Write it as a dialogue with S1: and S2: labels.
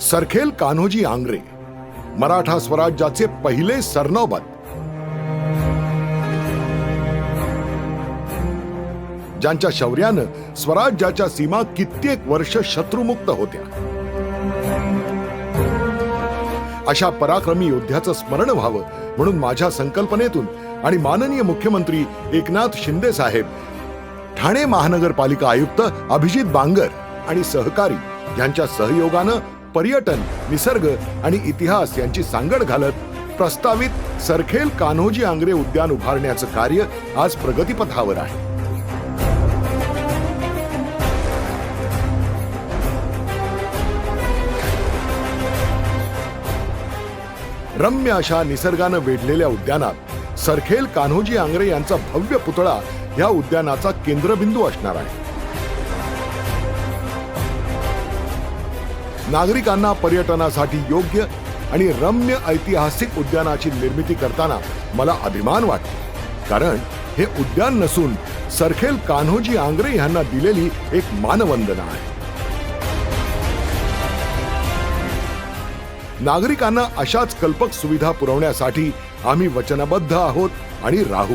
S1: सरखेल कान्होजी आंग्रे मराठा स्वराज्याचे पहिले सरनौबत. ज्यांच्या शौर्यानं स्वराज्याच्या सीमा कित्येक वर्ष शत्रुमुक्त होत्या. अशा पराक्रमी योद्ध्याचं स्मरण व्हावं म्हणून माझ्या संकल्पनेतून आणि माननीय मुख्यमंत्री एकनाथ शिंदे साहेब ठाणे महानगरपालिका आयुक्त अभिजित बांगर आणि सहकारी यांच्या सहयोगानं पर्यटन निसर्ग आणि इतिहास यांची सांगड घालत प्रस्तावित सरखेल कान्होजी आंग्रे उद्यान उभारण्याचं कार्य आज प्रगतीपथावर आहे. रम्य अशा निसर्गानं वेढलेल्या उद्यानात सरखेल कान्होजी आंग्रे यांचा भव्य पुतळा या उद्यानाचा केंद्रबिंदू असणार आहे. नागरिकांना पर्यटनासाठी योग्य आणि रम्य ऐतिहासिक उद्यानाची निर्मिती करताना मला अभिमान वाटतो. कारण हे उद्यान नसून सरखेल कान्होजी आंग्रे यांना दिलेली एक मानवंदना आहे. नागरिकांना अशाच कल्पक सुविधा पुरवण्यासाठी आम्ही वचनबद्ध आहोत आणि राहू.